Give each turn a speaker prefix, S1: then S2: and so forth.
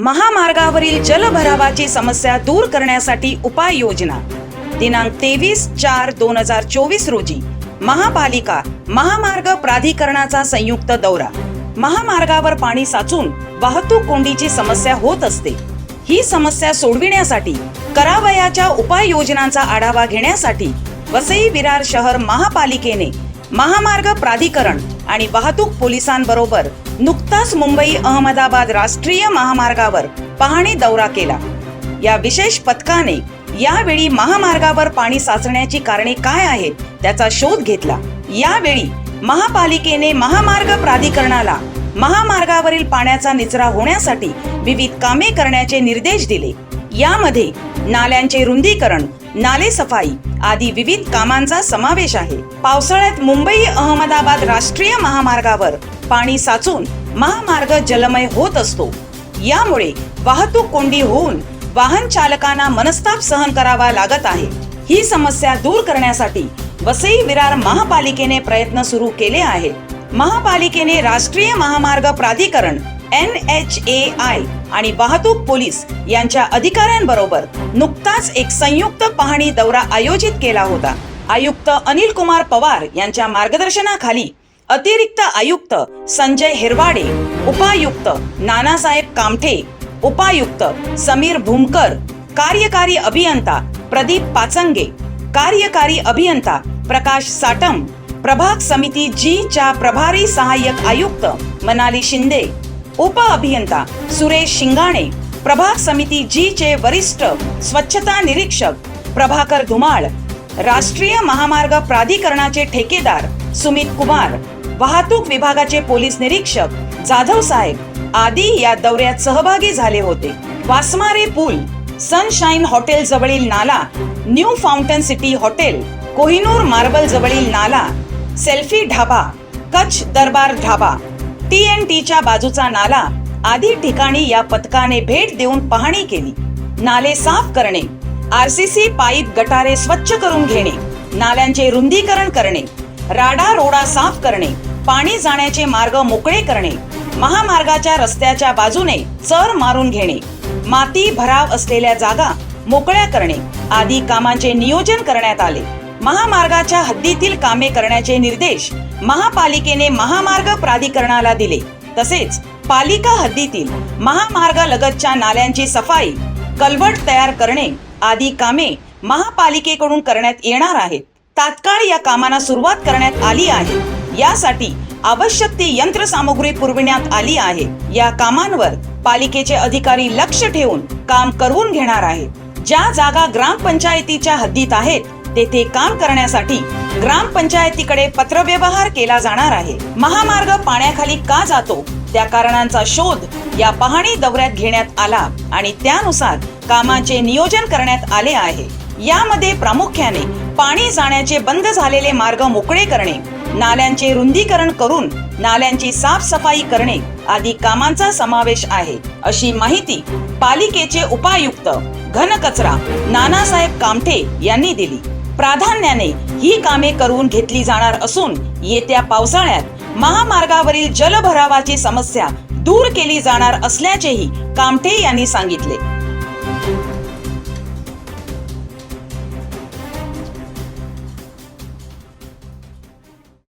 S1: महामार्गावरील जलभरावाची समस्या दूर करण्यासाठी उपाययोजना. दिनांक तेवीस चार दोन हजार चोवीस रोजी महापालिका महामार्ग प्राधिकरणाचा संयुक्त दौरा. महामार्गावर पाणी साचून वाहतूक कोंडीची समस्या होत असते. ही समस्या सोडविण्यासाठी करावयाच्या उपाययोजनांचा आढावा घेण्यासाठी वसई विरार शहर महापालिकेने महामार्ग प्राधिकरण आणि वाहतूक पोलिसांबरोबर नुकताच मुंबई अहमदाबाद राष्ट्रीय महामार्गावर पाहणी दौरा केला. या विशेष पथकाने यावेळी महामार्गावर पाणी साचण्याची कारणे काय आहेत त्याचा शोध घेतला. यावेळी महापालिकेने महामार्ग प्राधिकरणाला महामार्गावरील पाण्याचा निचरा होण्यासाठी विविध कामे करण्याचे निर्देश दिले. यामध्ये नाल्यांचे रुंदीकरण नाले सफाई आदी विविध कामांचा समावेश आहे. पावसाळ्यात मुंबई अहमदाबाद राष्ट्रीय महामार्गावर पाणी साचून महामार्ग जलमय होत असतो. यामुळे वाहतूक कोंडी होऊन वाहन चालकांना मनस्ताप सहन करावा लागत आहे. ही समस्या दूर करण्यासाठी वसई विरार महापालिकेने प्रयत्न सुरू केले आहेत. महापालिकेने राष्ट्रीय महामार्ग प्राधिकरण एन एच ए आय आणि वाहतूक पोलीस यांच्या अधिकाऱ्यांबरोबर नुकताच एक संयुक्त पाहणी दौरा आयोजित केला होता. आयुक्त अनिल कुमार पवार यांच्या मार्गदर्शनाखाली अतिरिक्त आयुक्त संजय हिरवाडे उपायुक्त नानासाहेब कामठे उपायुक्त समीर भूमकर कार्यकारी अभियंता प्रदीप पाचंगे कार्यकारी अभियंता प्रकाश साटम प्रभाग समिती जी च्या प्रभारी सहाय्यक आयुक्त मनाली शिंदे उप अभियंता सुरेश शिंगाणे प्रभाग समिती जी चे वरिष्ठ स्वच्छता निरीक्षक प्रभाकर धुमाळ राष्ट्रीय महामार्ग प्राधिकरणाचे ठेकेदार सुमित कुमार वाहतूक विभागाचे पोलीस निरीक्षक जाधव साहेब आदी या दौऱ्यात सहभागी झाले होते. वासमारे पूल सनशाईन हॉटेल जवळील नाला new fountain city hotel Kohinoor marble जवळील नाला selfie dhaba Kutch Darbar dhaba T N टीच्या बाजूचा नाला आदी ठिकाणी या पथकाने भेट देऊन पाहणी केली. नाले साफ करणे आरसीसी पाईप गटारे स्वच्छ करून घेणे नाल्यांचे रुंदीकरण करणे राडा रोडा साफ करणे पाणी जाण्याचे मार्ग मोकळे करणे महामार्गाच्या रस्त्याच्या बाजूने चर मारून घेणे माती भराव असलेल्या जागा मोकळ्या करणे आदी कामांचे नियोजन करण्यात आले. महामार्गाच्या हद्दीतील कामे करण्याचे निर्देश महापालिकेने महामार्ग प्राधिकरणाला दिले. तसेच पालिका हद्दीतील महामार्गालगतच्या नाल्यांची सफाई कलवट तयार करणे आदी कामे महापालिकेकडून करण्यात येणार आहेत. तात्काळ या कामांना सुरुवात करण्यात आली आहे. यासाठी आवश्यक ती यंत्रसामुग्री पुरविण्यात आली आहे. या कामांवर पालिकेचे अधिकारी लक्ष ठेवून काम करून घेणार आहेत. ज्या जागा ग्रामपंचायतीच्या हद्दीत आहेत तेथे काम करण्यासाठी ग्रामपंचायतीकडे पत्रव्यवहार केला जाणार आहे. महामार्ग पाण्याखाली का जातो? त्या कारणांचा शोध या पाहणी दौऱ्यात घेण्यात आला आणि त्यानुसार कामाचे नियोजन करण्यात आले आहे. यामध्ये प्रामुख्याने पाणी जाण्याचे बंद झालेले मार्ग मोकळे करणे नाल्यांचे रुंदीकरण करून नाल्यांची साफसफाई करणे आदी कामांचा समावेश आहे अशी माहिती पालिकेचे उपायुक्त घनकचरा नानासाहेब कामठे यांनी दिली. प्राधान्याने ही कामे करून घेतली जाणार असून येत्या पावसाळ्यात महामार्गावरील जलभरावाची समस्या दूर केली जाणार असल्याचेही कामठे यांनी सांगितले.